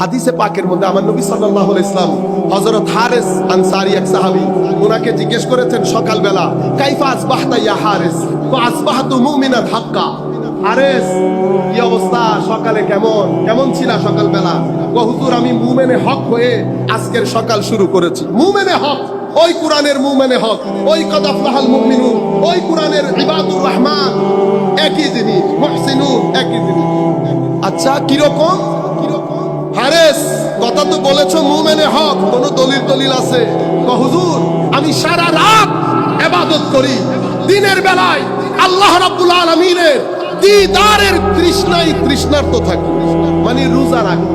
হাদিসে পাকের মধ্যে আমার নবী আলাইহি ইসলাম হযরত হারেস আনসারি এক সাহাবী ওনাকে জিজ্ঞেস করেছেন সকালবেলা, কাইফা আসবাহতা ইয়া হারেস? আসবাহতু মুমিনান হাক্কা। হারেস, কি অবস্থা? সকালে কেমন? কেমন ছিলা সকালবেলা? হুজুর, আমি মুমেনে হক হয়ে আজকের সকাল শুরু করেছি। মুমেনে হক? ওই কোরআনের মুমেনে হক। ওই কদাফলাহাল মুমিনুন। ওই কোরআনের ইবাদুর রহমান। একই জিনিস, মুহসিনুন, একই জিনিস। আচ্ছা কীরকম? হারেস কথা তো বলেছ মুমেনে হক, কোন দলিল দলিল আছে। হুজুর, আমি সারা রাত এবাদত করি। দিনের বেলায় আল্লাহ রাব্বুল আলামিনের দিদারের তৃষ্ণাই তৃষ্ণার্ত থাকি। মানে রোজা রাখি।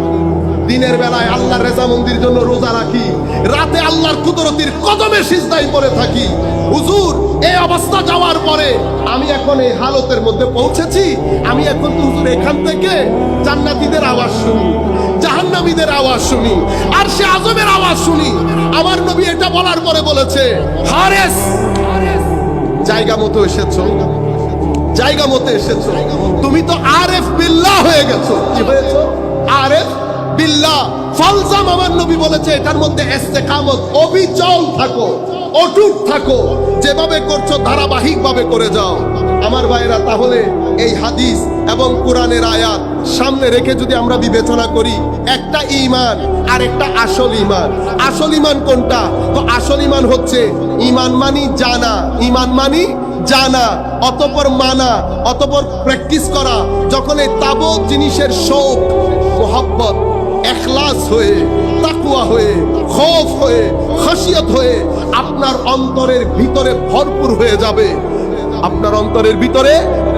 দিনের বেলায় আল্লাহর রেজামন্দির জন্য রোজা রাখি। রাতে আল্লাহর কুদরতির কদমে সিজদাই পড়ে থাকি। হুজুর, এই অবস্থা যাওয়ার পরে আমি এখন এই হালতের মধ্যে পৌঁছেছি। আমি এখন হুজুর এখান থেকে জান্নাতীদের আওয়াজ শুনি। জাহান্নামীদের আওয়াজ শুনি, আর সে আজমের আওয়াজ শুনি। আমার নবী এটা বলার পরে বলেছে, হারেস! জায়গা মতো এসেছ। জায়গা মতো এসেছ। তুমি তো আরেফ বিল্লাহ হয়ে গেছো। কি হয়েছো? আরেফ বিল্লাহ। ফালজাম আমার নবী বলেছে, এটার মধ্যে ইস্তেকামত অবিচল থাকো। অটুট থাকো, যেভাবে করছ ধারাবাহিক ভাবে করে যাও। আমার ভাইরা তাহলে এই হাদিস এবং কোরআনের আয়াত সামনে রেখে যদি আমরা বিবেচনা করি, একটা ইমান আর একটা আসল ইমান আসল ইমান কোনটা? তো আসল ইমান হচ্ছে ইমান মানি জানা ইমান মানি জানা, অতপর মানা, অতপর প্র্যাকটিস করা, যখন এই তাবৎ জিনিসের শোক, মোহাব্বত এখলাস হয়ে তাকুয়া হয়ে খফ হয়ে, খাসিয়ত হয়ে আপনার অন্তরের ভিতরে ভরপুর হয়ে যাবে। আপনার অন্তরের ভিতরে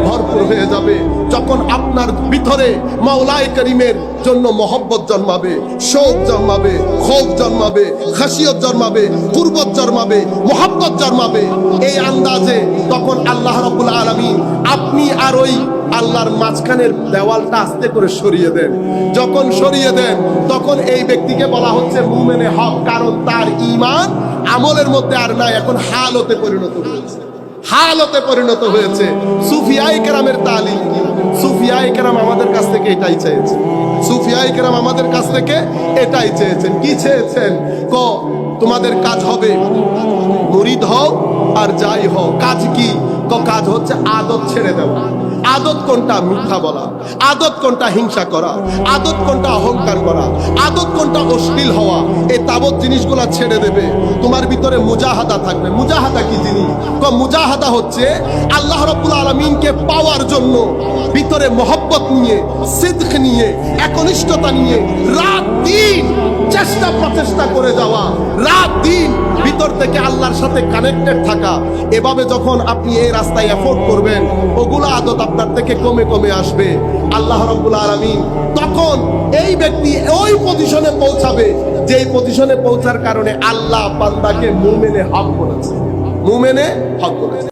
ভরপুর হয়ে যাবে। যখন আপনার ভিতরে মাওলায় করিমের জন্য মহব্বত জন্মাবে, শোক জন্মাবে ক্ষোভ জন্মাবে, খাসিয়ত জন্মাবে, কুরবত জন্মাবে, মহব্বত জন্মাবে, এই আন্দাজে তখন আল্লাহ রাব্বুল আলামিন আপনি আর ওই আল্লাহর মাঝখানের দেওয়ালটা আস্তে করে সরিয়ে দেন। যখন সরিয়ে দেন, তখন এই ব্যক্তিকে বলা হচ্ছে মুমেনে হক, কারণ তার ইমান আমলের মধ্যে আর নাই, এখন হালতে পরিণত হয়েছে। হালতে পরিণত হয়েছে। সুফিয়াই কেরামের তালিম। থেকে এটাই চেয়েছে সুফিয়া ইকরাম আমাদের কাছ থেকে এটাই চেয়েছেন। কি চেয়েছেন? ক, তোমাদের কাজ হবে। মুরিদ হও আর যাই হও। কাজ কি? ক, কাজ হচ্ছে আদত ছেড়ে দেওয়া। আদত কোনটা মিথ্যা বলা? আদত কোনটা হিংসা করা? আদত কোনটা অহংকার কোনটা অশ্লীল হওয়া, এই তাবৎ জিনিসগুলা ছেড়ে দেবে। তোমার ভিতরে মুজাহাদা থাকবে। মুজাহাদা কি জিনিস? ক মুজাহাদা হচ্ছে আল্লাহ রাব্বুল আলামিনকে পাওয়ার জন্য ভিতরে মহব্বত নিয়ে সিদ্ধ নিয়ে, একনিষ্ঠতা নিয়ে রাত দিন চেষ্টা প্রচেষ্টা করে যাওয়া। রাত দিন থেকে আল্লাহর সাথে কানেক্টেড থাকা। এভাবে যখন আপনি এই রাস্তায় এফোর্ড করবেন, ওগুলো আদত আপনার থেকে কমে কমে আসবে। আল্লাহ রব্বুল আলমী তখন এই ব্যক্তি ওই পজিশনে পৌঁছাবে, যেই পজিশনে পৌঁছার কারণে আল্লাহ বান্দাকে মুমেনে হক করেছে। মুমেনে হক করেছে।